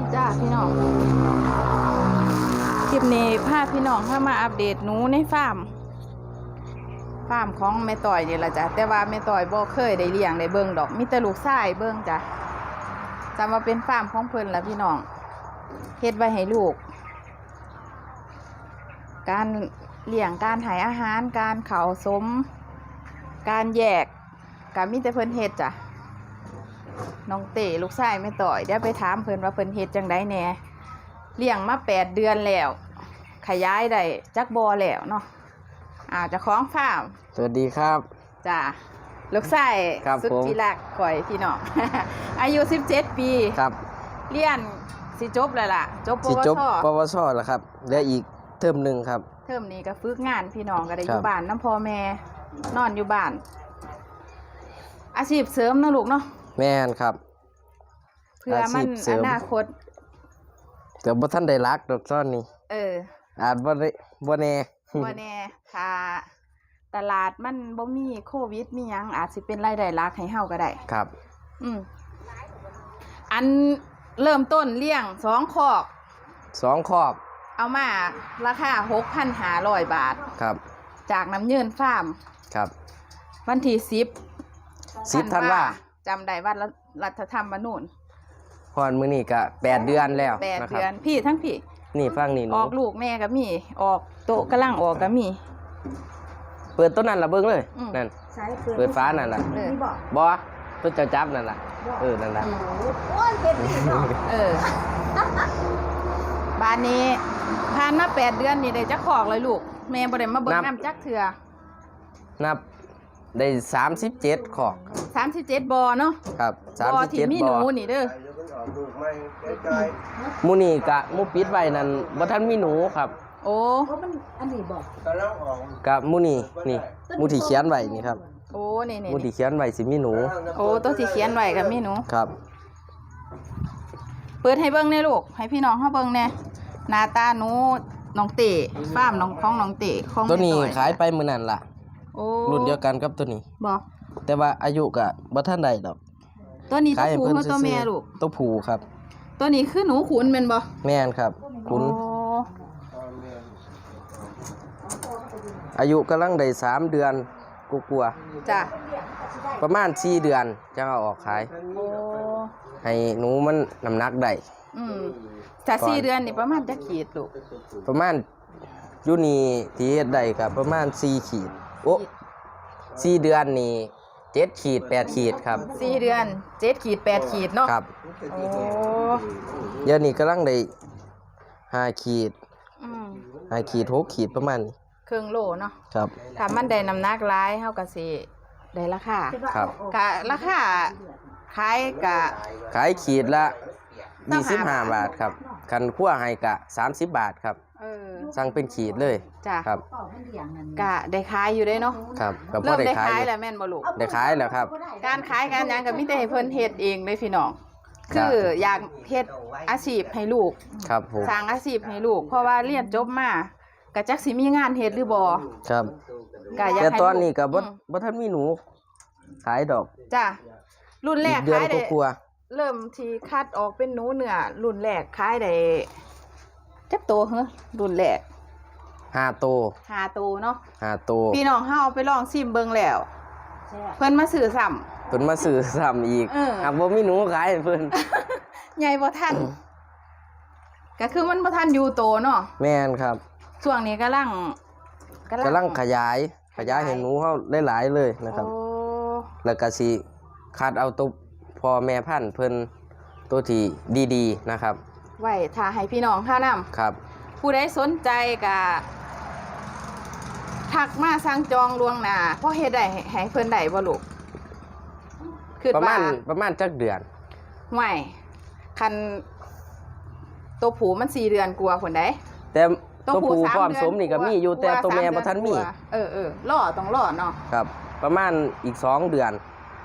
ดีจ้าพี่น้อง คลิปนี้พาพี่น้องเข้ามาอัปเดตหนูในฟาร์ม ฟาร์มของแม่ต่อยนี่ละจ้ะแต่ว่าแม่ต่อยบ่เคยได้เลี้ยงได้เบิ่งดอกมีแต่ลูกชายเบิ่งจ้ะจำว่าเป็นฟาร์มของเพิ่นละพี่น้องเฮ็ดไว้ให้ลูก การเลี้ยงการหายอาหารการเขาสม การแยกก็มีแต่เพิ่นเฮ็ดจ้ะ น้องเต๋ลูกชายไม่ต่อยเดี๋ยวไปถามเพิ่นว่าเพิ่นเฮ็ดจังไดแหน่เลี้ยงมาแปดเดือนแล้ว ขยายได้จักบอแล้วเนาะอ่าเจะคล้าของฟาร์มสวัสดีครับ จ้ะลูกชายครับสุดผม ที่รักข่อยพี่น้อง อายุสิบเจ็ดปี ครับเรียนสิจบแล้วล่ะ จบปสิวจบชปวสแล้วครับเหลืออีกเทอมหนึ่งครับ เทอมนี้ก็ฝึกงานพี่น้องก็ได้อครัยู่บ บ้านน้ำพ่อแม่นอนอยู่บ้าน อาชีพเสริมเนาะลูกเนาะ แม่นครับ เพื่อมันอาชีพเสริอม นาคต แต่บ่ท่านได้รักดอกซ่อนนี้เออ อาจบ่ได้บ่แน่ ว่าแน่ถ้าตลาดมันบ่มีโควิดมีหยังอาจสิเป็นรายได้หลักให้เฮาก็ได้ ครับ อืมอันเริ่มต้นเลี้ยงสองคอก สองขอบเอามาราคาหกพันหาร้อยบาท ครับ จากน้ำเยินฟาร์ม ครับวันที่สิบสิบธันวา จำได้ว่ารัฐธรรมนูญฮอนมื้อนี้ก็แปดเดือนแล้วแปดนะครัเดือนพี่ทั้งพี่ นี่ฟังนี่หนูออกลูกแม่ก็มี ออกโตะกำลังออกก็มี เปิดต้นนั้นละเบิ่งเลยอืม นั่น ใช้เปิดฟ้านั่นล่ะเออนี่บอกบ่ต้นเจ้าจับนั่นล่ะเออนั่นล่ะโอ้ยเห็นดีเนาะเออ บ้านนี้ผ่านมาแปดเดือนนี่ได้จักขอกเลยลูก แม่บ่ได้มาเบิ่งน้ำจักเถื่อนับ ได้37ขอกสามสิบเจ็ดบอเนาะครับบอที่มี37หบ่นูนี่เด้อหมูนี่กะหมูปิดไว้นั่นบ่ทันมีหนูครับโอ้เพราะมันอันนี้บอกกับหมูนี่นี่หมูที่เขียนไว้นี่ครับโอ้นี่หนี่มูที่เขียนไว้สิมีหนูโอ้ตัวที่เขียนไว้กับมีหนู ครับ เปิดให้เบิ่งแน่ลูก ให้พี่น้องเฮาเบิ่งแน่หน้าตาหนูน้องเต๋ฟาร์มน้องของน้องเต๋ของตัวนี้แม่อยขายไปมื้อนั้นล่ะ โอ้รุ่นเดียวกันกับตัวนี้ บ่แต่ว่าอายุก็บ่ทันได้ดอก ตัวนี้ตัขายวให้ผู้เพิ่นมาตัวซื่อแม่ลูกๆตัวผู้ครับ ตัวนี้คือหนูขุนแม่นบ่แม่นครับคุณโอ้อายุกำลังได้สามเดือนกลัวจ้ะๆประมาณ4เดือนจะเอาออกขาย โอ้ให้หนูมันน้ำหนักได้อืมถ้าก่อนสี่เดือนนี่ประมาณจักขีดลูกประมาณอยู่นี่ที่เฮ็ดได้ก็ประมาณ4ขีด โอ้สี่เดือนนี่เจ็ดขีดแปดขีดครับสี่เดือนเจ็ดขีดแปดขีดเนาะครับโอ้เดี๋ยวนี้กำลังได้ห้าขีดอืมห้าขีดหกขีดประมาณนี้เครื่องโลเนาะครับถ้ามันได้น้ำหนักหลายเฮาก็สิได้ราคาครับกะราคาขายกะขายขีดละต้อยี่งสิบหาห้าบาบาททครับคันคั่วให้กะสามสิบบาทครับเออ สั่งเป็นขีดเลยจ้ะครับเป่ามันเลี้ยงนั่นกะได้ขายอยู่ได้เนาะครับกับพ่เริ่อมได้ได้ขายขายอยู่แล้วแม่นบ่ลูกได้ขายแล้วครับ การขายการหยังก็มีแต่ให้เพิ่นเฮ็ดเองเลยพี่น้องครัคืบ ออยากเฮ็ดอาชีพให้ลูก ครับผมสร้างอาชีพให้ลูก เพราะว่าเรียนจบมาก็จักสิมีงานเฮ็ดหรือบ่ครับก็อยากแต่ให้ตอนนี้ก็บ่อืมบ่ทันมีหนู ขายดอกจ้ะรุ่นแรอีกกเดือนขายก็ได้ กลัวเริ่มที่คัดออกเป็นหนูเนื้อรุ่นแรกขายได้ จักโตเหรอรุ่นแรกห้าโตห้าโตเนาะห้าโตพี่น้องเฮาเอาไปลองชิมเบิ่งแล้วแซ่บเพิ่นมาซื้อซ้ำ เพิ่นมาซื้อซ้ำอีกเออ หากบ่มีหนูขายให้เพิ่น ใหญ่บ่ทัน ก็คือมันบ่ทันอยู่โตเนาะแม่นครับช่วงนี้กำลังกำลังขยาย ขยายให้หนูเฮาหลายๆเลยนะครับ โอ้แล้วก็สิคัดเอาตัวพ่อแม่พันธุ์เพิ่นตัวที่ดีๆนะครับ ไว้ถ้าให้พี่น้องค่านํครับผู้ใดสนใจก็ทักมาสั่งจองล่วงหน้าเพราะเฮ็ดได้ให้ให้เพิ่นได้บ่ลูกคือประมาณว่ประมาณจักเดือนห่วยคันตัวผูมันสี่เดือนกลัวคนได้แต่ตัวผู้สาพร้อมเดืนสมนี่ก็มีอยู่กแต่ลัตัวแม่สาบ่ทันมีเดือกลัวเออเออล่อต้องล่อเนาะครับ ประมาณอีกสองเดือน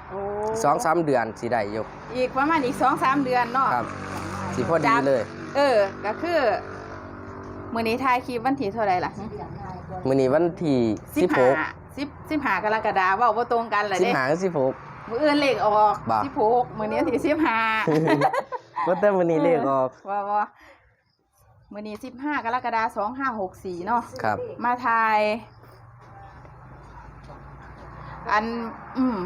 โอ้สองสามเดือนสิได้อยู่อีกประมาณอีกสองสามเดือนเนาะครับ สิพอดีเลย เออ ก็คือมื้อนี้ถ่ายคลิปวันที่เท่าไหร่ล่ะเลี้ยงง่ายกว่ามื้อนี้วันที่สิสิบบหห้ากสิบสิบห้ากรกฎาคมเว้าบ่ตรงกันเลยสิบเด้ห้าสิบหกมื้ออื่นเลขออกบ่สิบหกมื้อนี้วันที่สิบห้าว่าแต่วันนี้เลขออกว่าว่ามื้อนี้15กรกฎาคม2564เนาะครับ มาทายอัน อืม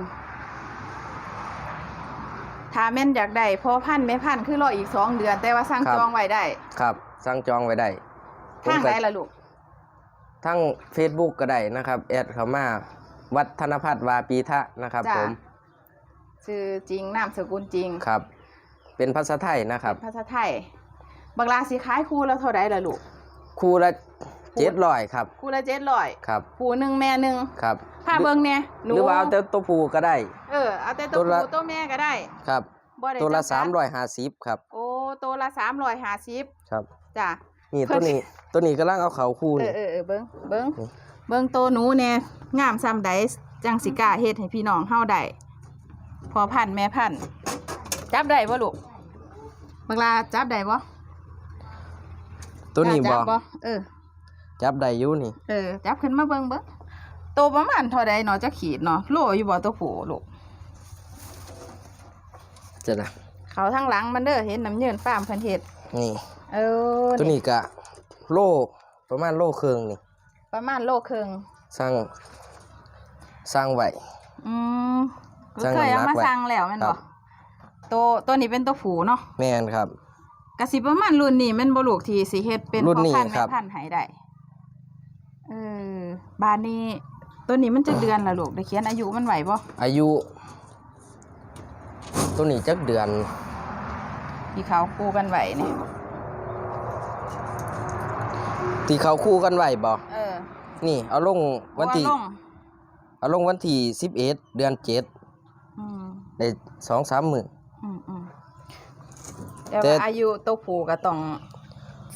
ถ้าแม่นอยากได้พอพันแม่พันคือรออีกสองเดือน แต่ว่าสั่งครับ จองไว้ได้ครับ สั่งจองไว้ได้ทางผมก็ไหนล่ะลูก ทั้ง Facebook ก็ได้นะครับแอดเข้ามาวัฒนพัฒน์วาปีทะนะครับ จ้ะ ผมชื่อจริงนามสกุลจริงครับ เป็นภาษาไทยนะครับ ภาษาไทยบักลาสิขายคู่แล้วเท่าไดล่ะลูก คู่ละเจ็ดร้อยครับ คู่ละเจ็ดร้อยครับผู้หนึ่งแม่หนึ่งครับ พาเบิ่งเนี่ยหหนูรือว่าเอาแต่ตัวผู้ก็ได้ เออเอาแต่ตัวตัวละ ผู้ตัวแม่ก็ได้ครับ บ่ได้ตัวละจำกัดสามร้อยห้าสิบครับ โอ้ตัวละสามร้อยห้าสิบครับ จ้ะ นี่เพิ่ตัวน นี้ตัวนี้กำลังเอาเขาคู่เอนี่ อเออเออเบิ้งเบิ้งนี่ เบิ้งโตวหนูเนี่ยงามซ้ำใดจังสิกล้าเฮ็ดให้พี่น้องเฮาได้พอพันธุ์แม่พันธุ์จับได้บ่ลูกบักลาจับได้บ่ตัวนี้กล้าบจัอเออ จับได้อยู่นี่ เออ จับขึ้นมาเบิ่งเบิ่ง โตประมาณเท่าใดเนาะจะขีดเนาะโลอยู่บ่ตัวผู้ลูกจะนะเขาทั้งหลังมันเด้อเห็นน้ำเยินฟาร์มเพิ่นเฮ็ดนี่เออตัวนี้กะโลประมาณโลครึ่งนี่ประมาณโลครึ่งสร้างสร้างไว้อืมสั่งเคยเอาน้ำหนัมากไว้สั่งแล้วแม่นครับ่บตัวตัวนี้เป็นตัวผู้เนาะแม่นครับกสิประมาณรุ่นนี้แม่นบ่ลูกที่สิเฮ็ดเป็นรุ่นพ่อนี้พันธุ์ครัแม่บพันธุ์ให้ได้เออบานนี้ ตัวนี้มันจะเดือนละลูกได้เขียนอายุมันไหวบ่อายุ ตัวนี้จักเดือนที่เขาคู่กันไหวนี่ที่เขาคู่กันไว้บ่เออนี่เอาลงวันที่เพราะาลงเอาลงวันที่สิบเอ็ดเดือนเจ็ดอืมได้สองสามหมื่นอืมอืมแต่แต่ว่าอายุตัวผู้ก็ต้อง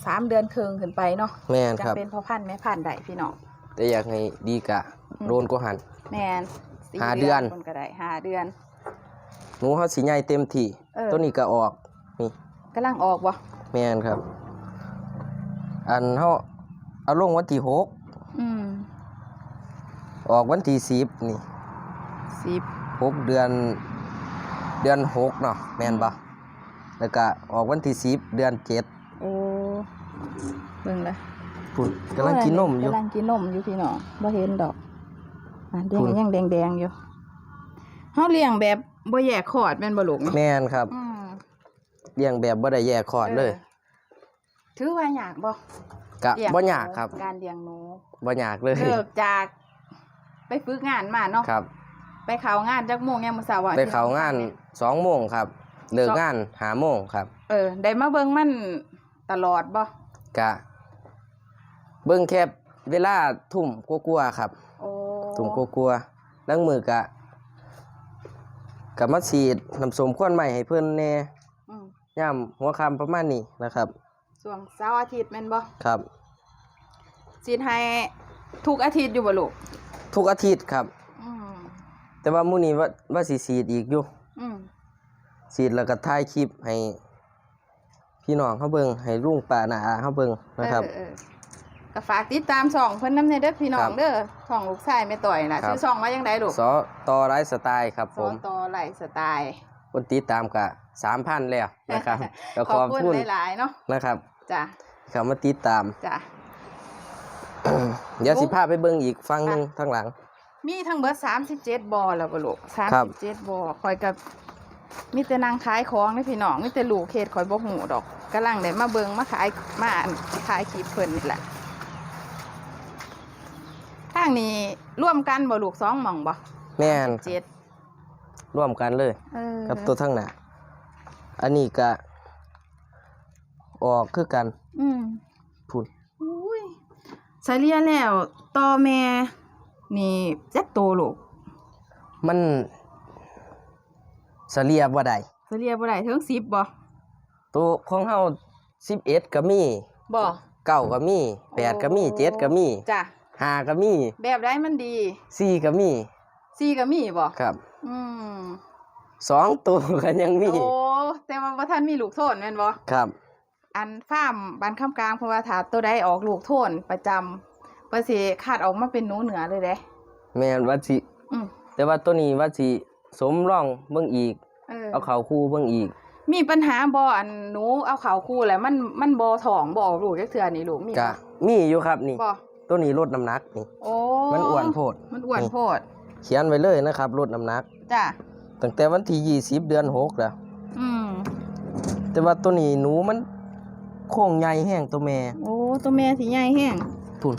สามเดือนครึ่งขึ้นไปเนาะแม่นจะครับเป็นพ่อพันธุ์แม่พันธุ์ได้พี่น้อง แต่อยากให้ดีกะอืมโดนก็หันแม่นสี่ห้าเดือนคนก็ได้ห้าเดือน หนูเขาสีใหญ่เต็มที่เออตัวนี้ก็ออกนี่กำลังออกบ่แม่นครับ อันเขาเอาลงวันที่หกอืมออกวันที่สิบนี่สิบหกเดือน เดือนหกเนาะแม่นปะแล้วก็ออกวันที่สิบเดือนเจ็ดโอ้เบิ่งเลย พุ่นกำลังกินนมอยู่กำลังกินนมอยู่พี่น้องบ่เห็นดอกอะแดคุงณยังแดงๆอยู่เฮาเลี้ยงแบบบ่แยกขอดแม่นบ่ลูกนี่แม่นครับอืมเลี้ยงแบบบ่ได้แยกคอร์ดเลย ถือว่ายากบ่กะเลี้งบ่ยากครับ การเลี้ยงหนูบ่ยากเลยเลิกจากไปฝึกงานมาเนาะครับ ไปเข้างานจักโมงยังมื้อเช้าอะไปเข้างานสองโมงครับเลิกงานหาโมงครับ เออ ได้มาเบิ่งมันตลอดบ่กะ เบิ่งแค่เวลาทุ่มกลัวาๆครับ โอ้ทุ่มกลัวๆล้างมือกะกะมาฉีดน้ำส้มควนใหม่ให้เพิ่นแหน่อืมย่ามหัวค่ำประมาณนี้นะครับช่วงเสาร์อาทิตย์แม่นบ่ครับสิให้ทุกอาทิตย์อยู่บ่ลูกทุกอาทิตย์ครับ อืมแต่ว่ามื้อนี้ว่าว่าสิฉีดอีกอยู่อืมฉีดแล้วก็ถ่ายคลิปให้ พี่น้องเขาเบิ่งให้ลุงป้าน้าอาเขาเบิ่งนะครับ เออเออ ก็ฝากติดตามช่องเพิ่นนำในเด้อพี่น้อครังบเด้อช่องลูกชายแม่ต่อยน่ะครับ ชื่อช่องว่าจังไดลูกสอต่อไลฟ์สไตล์ครับสผอมต่อไลฟ์สไตล์ คนติดตามกะ3,000แล้วนะครับ แล้วขขออบบคุคุณณหลายๆเนาะนะครับจ้ะเขามาติดตาม จ้ะ เดี๋ยวสิพาไปเบิ่งอีกฝั่งหนึงทางหลัง มีทั้งเบิด37บ่อแล้วบ่ลูกครับ37บ่อคอยกับมีแต่นางขายของเด้อพี่น้องมีแต่ลูกเขตคอยบ่ฮู้ดอกกำลังได้มาเบิ่งมาขายมาอันขายคลิปเพิ่นนี่แหละทางนี้ร่วมกันบ่ลูกสองหม่องบ่แม่นเจ็ดร่วมกันเลย เออกับตัวทางหน้าอันนี้ก็ออกคือกันอืมพุ่นอุ้ยใช้เรียแล้วต่อแม่นี่จักโตลูกมันเสลียบ่ได้ใช้เรียบ่ได้ถึง10บ่ตัวของเฮา11ก็มีบ่เก้าก็มีแปดก็มีเจ็ดก็มีจ้ะ ห้าก็มีแบบใดมันดีสี่ก็มีสี่ก็มีบ่ครับอืมสองตัวก็ยังมีโอ้แต่ว่าบ่ทันมีลูกโทนแม่นบ่ครับ อันฟาร์มบ้านคำกลางเพราะว่าถ้าตัวใดออกลูกโทนประจำเพิ่นสิคาดออกมาเป็นหนูเหนือเลยเด้แม่นว่าสิอืมแต่ว่าตัวนี้ว่าสิสมร่องเบิ่งอีก เออเอาเขาคู่เบิ่งอีก มีปัญหาบ่อันหนูเอาเขาคู่แล้วมันมันบ่ท้องบ่ออกลูกจักเทื่อนี่ลูกมีก็บ่มีอยู่ครับนี่บ่ ตัวนี้ลดน้ำหนักนี่โอ้มันอ้วนโพด มันอ้วนนี่โพด เขียนไว้เลยนะครับลดน้ำหนักจ้ะตั้งแต่วันที่20เดือน6แล้วอืมแต่ว่าตัวนี้หนูมันโค้งใหญ่แห้งตัวแม่ โอ้ตัวแม่สิใหญ่แฮงพุ่น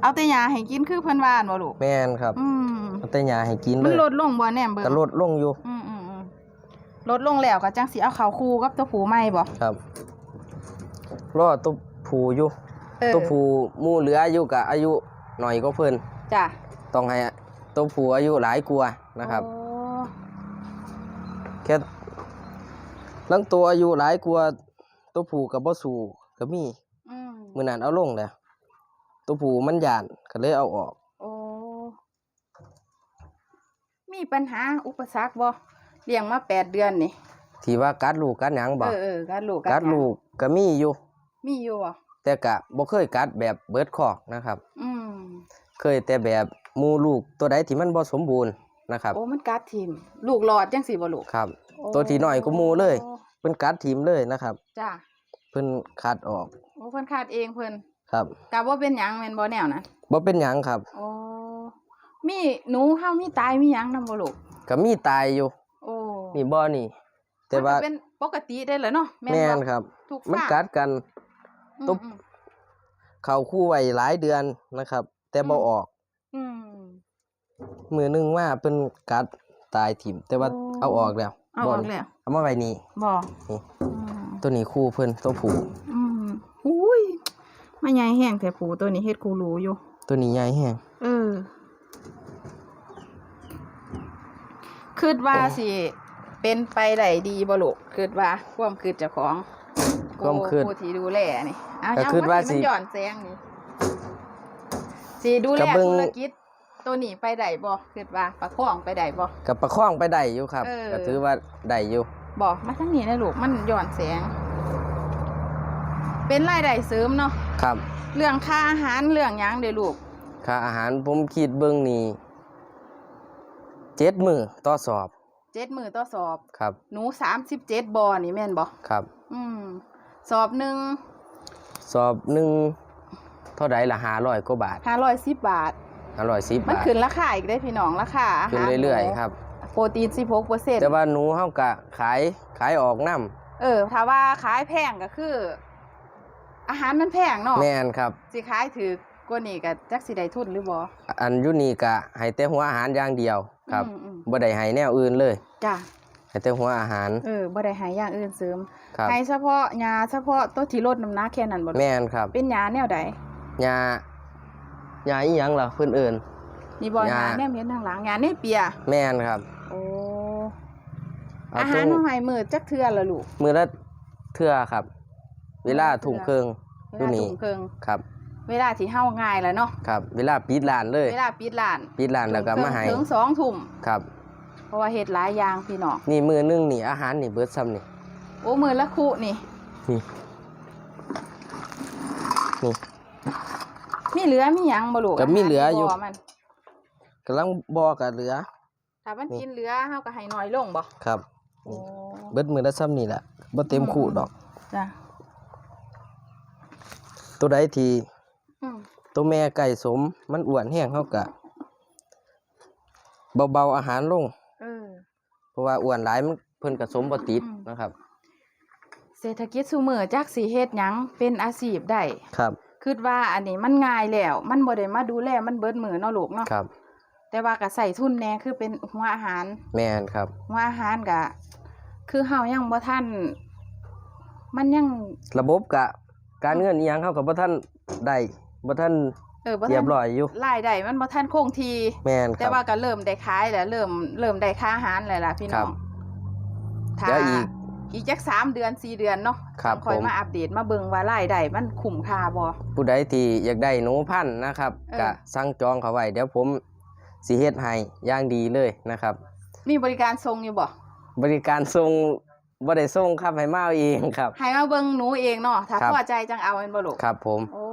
เอาแต่ยาให้กินคือเพิ่นว่าหั่นบ่ลูกแม่นครับ อืมเอาแต่ยาให้กินเลมันยลดลงบ่แน่เบิ่งก็ลดลงอยู่อืมอืมอืมลดลงแล้วก็จังสิเอาเขาคู่กับตัวผูใหม่บ่ครับรอตัวผู้อยู่เออ ตัวผู้หมู่เหลืออายุก็อายุหน่อยก็เพิ่นจ้ะต้องให้ตัวผู้อายุหลายกว่านะครับโอ้แค่ลังตัวอายุหลายกว่าตัวผู้กับบ่สู้ก็มีอืมมื้อนั้นเอาลงแล้วตัวผู้มันย่านก็เลยเอาออกโอ้มีปัญหาอุปสรรคบ่เลี้ยงมาแปดเดือนนี่ที่ว่ากัดลูกกัดหยังบ่เออเออการลูกกัดหยังลูกก็มีอยู่ มีอยู่บ่ แต่ก็บ่เคยกัดแบบเบิดคอกนะครับ อืมเคยแต่แบบหมูลูกตัวใดที่มันบ่สมบูรณ์นะครับ โอ้มันกัดทิ่มลูกหลอดจังสิบ่ลูกครับ โอ้ตัวที่น้อยก็หมูเลย เพิ่นกัดทีมเลยนะครับ จ้ะเพิ่นคัดออกโอ้เพิ่นขาดเองเพิ่นครับกะบ่เป็นหยังแม่นบ่แนวนั้นบ่เป็นหยังครับโอ้มีหนูเฮามีตายมีหยังนำบ่ลูกก็มีตายอยู่ โอ้นี่บ่นี่ แต่ว่ามันก็เป็นปกติได้เหรอเนาะแม่นแม่นบ่ครับถูกมันฝากกัดกันอืม ตุ๊บอืมเข้าคู่ไว้หลายเดือนนะครับ แต่บ่อืมออกอืมมือหนึงว่าเพิ่นกัดตายถิ่ม แต่ว่าโอ้เอาออกแล้วเอาออกนี่แล้วเอามาไว้นี่บ่นี่อืมตัวนี้คู่เพิ่นตัวผู้อืมอุ้ยมาใหญ่แห้งแต่ผูตัวนี้เฮ็ดคูรูอยู่ ตัวนี้ใหญ่แฮงเออคิดว่าโอ้สิเป็นไปได้ดีบ่ลูกคิดว่าความคิดเจ้าของความคิดผู้ที่ดูแลนี่ เอาก็ยังคิดว่าสิมันหย่อนแสงนี่สิดูแลก็เบิ่งธุรกิจตัวนี้ไปได้บ่คิดว่าประคองไปได้บ่กับประคองไปได้อยู่ครับเออก็ถือว่าได้อยู่บอกมาทั้งนี้นะลูกมันหย่อนแสง เป็นรายได้เสริมเนาะครับ เรื่องค่าอาหารเรื่องหยังเด้อลูกค่าอาหารผมคิดเบิ่งนี่เจ็ดมือต่อสอบเจ็ดมือต่อสอบครับ หนูสามสิบเจ็ดบอนี่แม่นบ่ครับ อืมสอบหนึ่ง สอบหนึ่งเท่าไดละห้าร้อยกว่าบาทห้าร้อยสิบบาทห้าร้อยสิบมันบาทขึ้นราคาอีกได้อพี่น้องราคาอาขึ้นหารเรื่อยหๆครับโปรตีนสิบหกเปอร์เซ็นต์แต่ว่าหนูเฮากะขายขายออกน้เออถ้าว่าขายแพงก็คือ อาหารมันแพงเนาะำแม่นครับ สิขายถือกว่านี่ก็จักสิได้ทุนหรือบ่อันอยุนี่กะให้แต่หัวอาหารอย่างเดียวครับอืมอืมบ่ได้ให้แนวอื่นเลยจ้ะให้แต่หัวอาหาร เออบ่ได้ใหายอย่างอื่นเสริม ครับให้เฉพาะยาเฉพาะตัวที่ลดน้ำหนักแค่นั้นบ่ลูกแม่นครับ เป็นยาแนวใดยายาอีหยังล่ะเพิ่นเอิ้นนี่บ่ยายาแนมเห็นทางหลังยาเนเปียแม่นครับโอ้เอาหารตเฮาให้มื้อจักเทื่อละลูกมือละเทื่อครับ เวลาทุ่มครึ่งเวอยู่ลานี่ทุ่มครึ่งครับเวลาที่เฮาง่ายแล้วเนาะครับ เวลาปิดร้านเลย เวลาปิดร้าน ปิดร้านแล้วก็มาให้ถึงสองทุ่มครับ เพราะว่าเฮ็ดหลายอย่างพี่น้องนี่มือนึงนี่อาหารนี่เบิดซ้ำนี่ โอ้มื้อละคุนี่ นี่นี่ มีเหลือมีหยังบ่ลูกก็มีเหลืออยู่าหารที่บ่มันกำลังบอกกับเหลือ ถ้ามันนี่ กินเหลือเฮาก็ให้น้อยลงบ่ครับ โอ้เบิดมือละซ้ำนี่แหละบ่เต็มคู่ดอก จ้ะตัวใดที่อืมตัวแม่ไก่สม มันอ้วนแห้งเฮากะเบาๆอาหารลง เออ เพราะว่าอ้วนหลายมันเพิ่นก็สมบ่ติดอืม นะครับ เศรษฐกิจซุมื้อจักสิเฮ็ดหยังเป็นอาชีพได้ครับคิดว่าอันนี้มันง่ายแล้ว มันบ่ได้มาดูแลมันเบิดมือเนาะลูกเนาะครับ แต่ว่าก็ใส่ทุนแหน่คือเป็นหัวอาหาร แม่นครับ หัวอาหารก็คือเฮายังบ่ทันมันยังระบบกะ การเงินอีหยังเฮาก็บ่ทันได้บ่ทันเออบ่เรีทัยบร้อยอยู่รายได้มันบ่ทันคงที่แม่นคแต่รับว่าก็เริ่มได้ขายแล้วเริ่มเริ่มได้ค่าอาหารแล้วล่ะพี่น้องเดี๋ยวอีก อีกจักสามเดือนสี่เดือนเนาะครับคอยผม มาอัปเดตมาเบิ่งว่ารายได้มันคุ้มค่าบ่ ผู้ใดที่อยากได้หนูพันธุ์นะครับเออ ก็สั่งจองเขาไว้เดี๋ยวผมสิเฮ็ดให้อย่างดีเลยนะครับ มีบริการส่งอยู่บ่บริการส่งบ่ได้ส่งครับให้มาเอาเองครับ ให้มาเบิ่งหนูเองเนาะถ้าครับ พอใจจังเอาแม่นบ่ลูกครับผมโอ้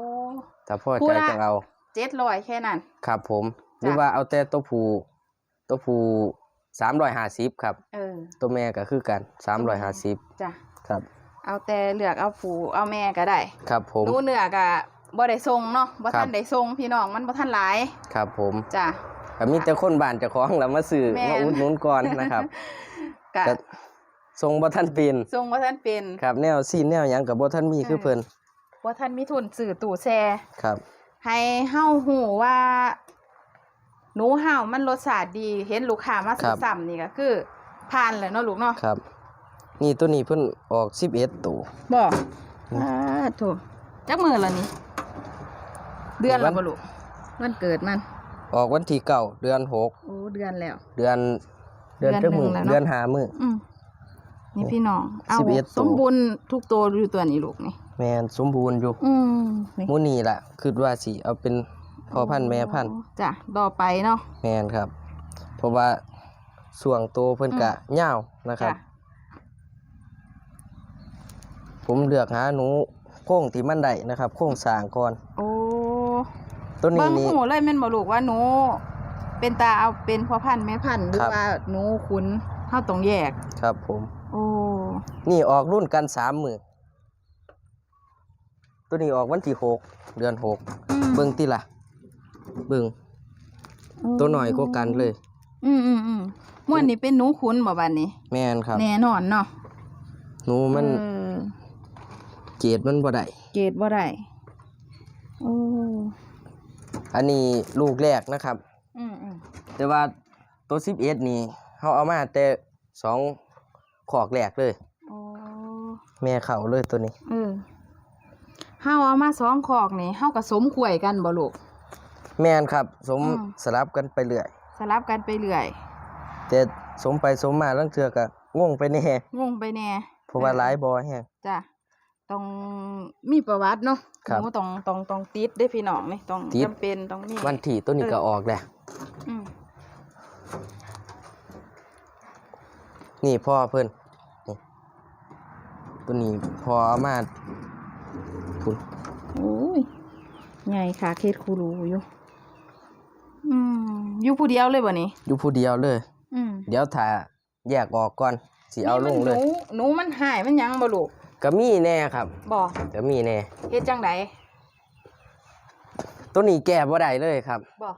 ถ้าพอผู้ใจละจังเอา700แค่นั้น ครับผมหจ้ะรือว่าเอาแต่ตัวผู้ตัวผู้ 350ครับ เออตัวแม่ก็คือกัน350จ้ะครับ เอาแต่เลือกเอาผูเอาแม่ก็ได้ครับผมหนูเนื้อก็บ่ได้ทรงเนาะบ่ครัทับนได้ทรงพี่น้องมันบ่ทันหลายครับผมจ้ะก็มีแต่คนบ้านเจ้าของแล้วมาซื้อแม่น มาอุดหนุนก่อนนะครับก็ก็ทรงบ่ทันเป็นทรงบ่ทันเป็น ครับแนวซีนแนวหยังก็บ่ทันมีคือเพิ่นบ่ทันมีทุนซื้อตู้แช่ครับ ให้เฮาฮู้ว่า หนูเฮามันรสชาติดีเห็นลูกค้ามาซื้อซ้ำนี่ก็คือผ่านแล้วเนาะลูกเนาะครับ นี่ตัวนี้เพิ่นออก11ตัวบ่อ่าโถจักมื้อแล้วนี่เดือนแล้วบ่ลูกวันเกิดมันออกวันที่เก้าเดือนหกโอ้เดือนแล้ว เดือนเดือนเดือนจักมือหนึ่งแล้วเนอะเดือนหามืออืมนี่พี่น้องเอาสิบเอ็ดตัวสมบูรณ์ทุกตัวอยู่ตัวนี้ลูกนี่แม่นสมบูรณ์อยู่อืมนี่หมูนี่ล่ะคิดว่าสิเอาเป็น พ่อพันธุ์แม่พันธุ์โอ้จ้ะต่อไปเนาะแม่นครับ เพราะว่าส่วงโตเพิ่นกะยาวนะครับจ้ะผมเลือกหาหนูโค้งที่มันได้นะครับ โค้งสร้างก่อนโอ้ตัวนี้เบิ่งนี่ หูเลยแม่นบ่ลูกว่าหนู เป็นตาเอาเป็นพ่อพันธุ์แม่พันธุ์หรือครับ ว่าหนูขุนเฮาต้องแยก ครับ ผม โอ้นี่ออกรุ่นกันสามมือตัวนี้ออกวันที่หกเดือนหกอืมเบิ่งติล่ะ เบิ่งตัวหน่อยก็กันเลย อืมอืมอืมม่วนนี่เป็นหนูขุนบ่บัดนี้ แม่นครับแน่นอนเนาะหนูมันเออเกรดมันบ่ได้เกรดบ่ได้โอ้อันนี้ลูกแรกนะครับ อืมอืมแต่ว่าตัวสิบเอ็ดนี่เขาเอามาแต่สองขอกแรกเลย โอ้แม่เขาเลยตัวนี้ เออเฮาเอามาสองขอกนี่เฮาก็สมข่วยกันบ่ลูก แม่นครับสมอืม สลับกันไปเรื่อยสลับกันไปเรื่อยแต่สมไปสมมาลังเทือก็งงไปแน่งงไปแน่เพราะว่าหลายบอแฮง จ้ะต้องมีประวัติเนาะครับหนูต้องต้องต้องติดได้อพี่น้องนี่ต้องติด จำเป็นต้องมีวันที่ตัวนี้เออก็ออกแหละอืมนี่พ่อเพิ่นนี่ตัวนี้พอเอามาคุณโอ้ยใหญ่ค่ะเคสคูรูอยู่ อืมอยู่ผู้เดียวเลยบ่นี่อยู่ผู้เดียวเลย อืมเดี๋ยวถ้าแยกออกก่อนสิเอาลงเลยหนูหนูมันหายมันหยังบ่ลูกก็มีแน่ครับ บ่ก็มีแน่ เฮ็ดจังไดตัวนี้แก้บ่ได้เลยครับ บ่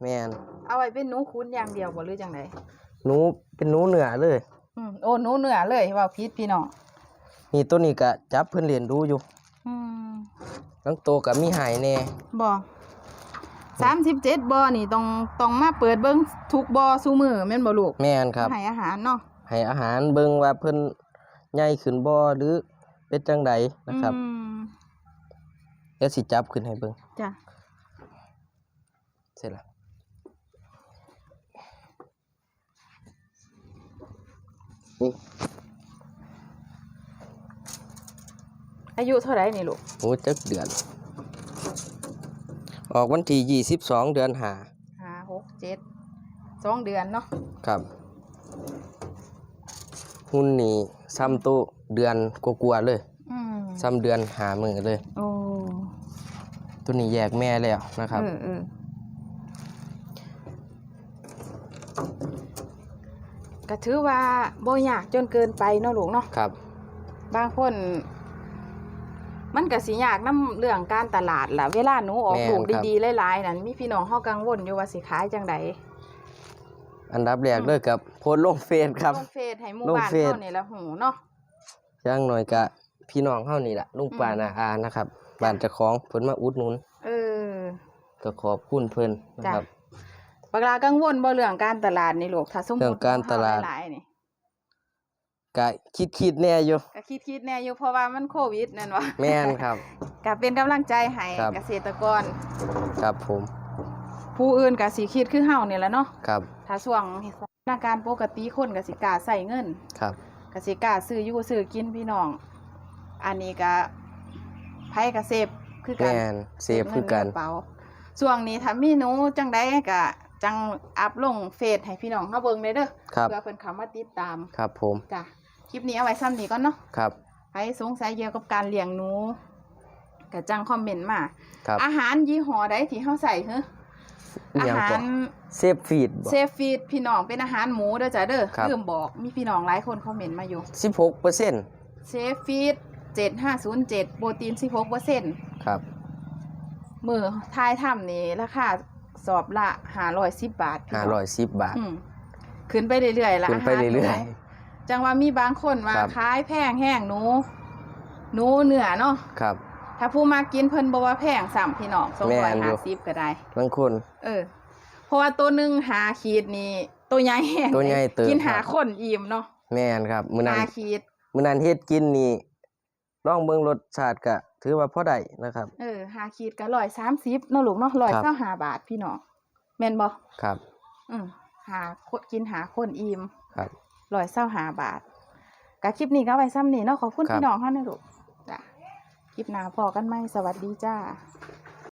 แม่นเอาไว้เป็นหนูคุ้นอย่างเดียวบ่หรือจังไดหนูเป็นหนูเหนือเลย อืมโอ้หนูเนื้อเลยเว่าพิษพี่น้องนี่ตัวนี้ก็จับเพิ่นเรียนรู้อยู่อืมทั้งโตก็มีหายแน่บ่ สามสิบเจ็ดบ่อนี่ต้องต้องมาเปิดเบิ้งทุกบ่อซูมือแม่นบ่ลูกแม่นครับให้อาหารเนาะให้อาหารเบิ่งว่าเพิ่นใหญ่ขึ้นบ่หรือเป็นจังใดนะครับอืมเดี๋ยวสิจับขึ้นให้เบิ่งจ้ะเสร็จแล้วนี่อายุเท่าไหร่นี่ลูกโอ้จักเดือน ออกวันที่22เดือนห้าห้าหกเจ็ดสองเดือนเนาะครับ หุ่นนี่ซ้ำโตเดือนกว่าๆเลยอืมซ้ำเดือนหามือเลย โอ้ตัวนี้แยกแม่แล้วนะครับ เออเออก็ถือว่าบ่ยากจนเกินไปเนาะลูกเนาะ ครับ บางคน มันก็สิยากนํเรื่องการตลาดล่ะ เวลาหนูออกแม่นลูกครับ ดีๆหลายๆนั่นมีพี่น้องเฮากังวลอยู่ว่าสิขายจังได อันดับแรกเลยกับโพสต์ลงเฟซครับ ลงเฟซให้หมู่ลงบ้านเฟซ เฮานี่ละหูเนาะอย่างหน่อยกะพี่น้องเฮานี่แหละลุงป้าอืมนาอานะครับบ้านเจ้าของเพิ่นมาอุดหนุนเออ ก็ขอบคุณเพิ่นนะจ้ะครับบักลากังวลบ่เรื่องการตลาดนี่ลูกถ้าสมมุติเรื่องการตลาดเฮหลายๆนี่ ก็คิดคิดๆแน่อยู่ก็คิดๆแน่อยู่เพราะว่ามันโควิดนั่นวะแม่นครับก็เป็นกำลังใจให้ครับ เกษตรกร ครับผมผู้อื่นก็สิคิดคือเฮานี่แหละเนาะครับถ้าช่วงสถานการณ์ปกติคนก็สิกล้าใส่เงินครับก็สิกล้าซื้ออยู่ซื้อกินพี่น้อง อันนี้ก็ไผก็เสพคือกันแม่นเซฟคือกันเงิใระเป๋าช่วงนี้ถ้ามีหนูจังใดก็จังอัพลงเฟซให้พี่น้องเฮาเบิ่งได้เด้อครับ เพื่อเพิ่นเข้ามาติดตามครับผม จ้ะ คลิปนี้เอาไว้ซ้ำนี้ก่อนเนาะครับ ใครสงสัยเกี่ยวกับการเลี้ยงหนูก็จังคอมเมนต์มา ครับอาหารยี่ห้อใดที่เฮาใส่เฮ้อิอาหยังหาก็รเซฟฟีดบ่ เซฟฟีดพี่น้องเป็นอาหารหมูเด้อจ้ะเด้อครับ ลืมบอกมีพี่น้องหลายคนคอมเมนต์มาอยู่16เปอร์เซ็นต์เซฟฟีดเจ็ดห้าศูนย์เจ็ดโปรตีนสิบหกเปอร์เซ็นต์ครับ มือทายถ้ำนี่ราคาสอบละหาร้อยสิบบาทพี่น้ง510บาท อืมขึ้นไปเรื่อยๆละขึ้นไปาหาเรื่อยหนู จังว่ามีบางคนว่าครับ ขายแพงแห้งหนูหนูเหนือเนาะครับ ถ้าผู้มากินเพิ่นบอกว่าแพงสามพี่น้องสองแม่ร้อยนอยู่ ห้าสิบก็ได้บางคน เออ เพราะว่าตัวหนึ่งหาขีดนี่ตัวใหญ่แห้งตัวใหญ่เติบกินหาครับ คนอิ่มเนาะแม่นครับมื้อนั้นหาขีด มื้อนั้นเฮ็ดกินนี่ลองเบิ่งรสชาติก็ถือว่าพอได้นะครับ เออหาขีดก็ร้อยสามสิบเนาะลูกเนาะร้อยครับ เก้าหาบาทพี่น้องแม่นบ่ครับ อืมหาคนกินหาคนอิ่มครับ ร้อยเศร้าหาบาทกะคลิปนี้ก็ไว้ซ้ำนี่เนาะขอบคุณครับ พี่น้องเฮานะลูกจ้ะคลิปหน้าพอกันไหมสวัสดีจ้า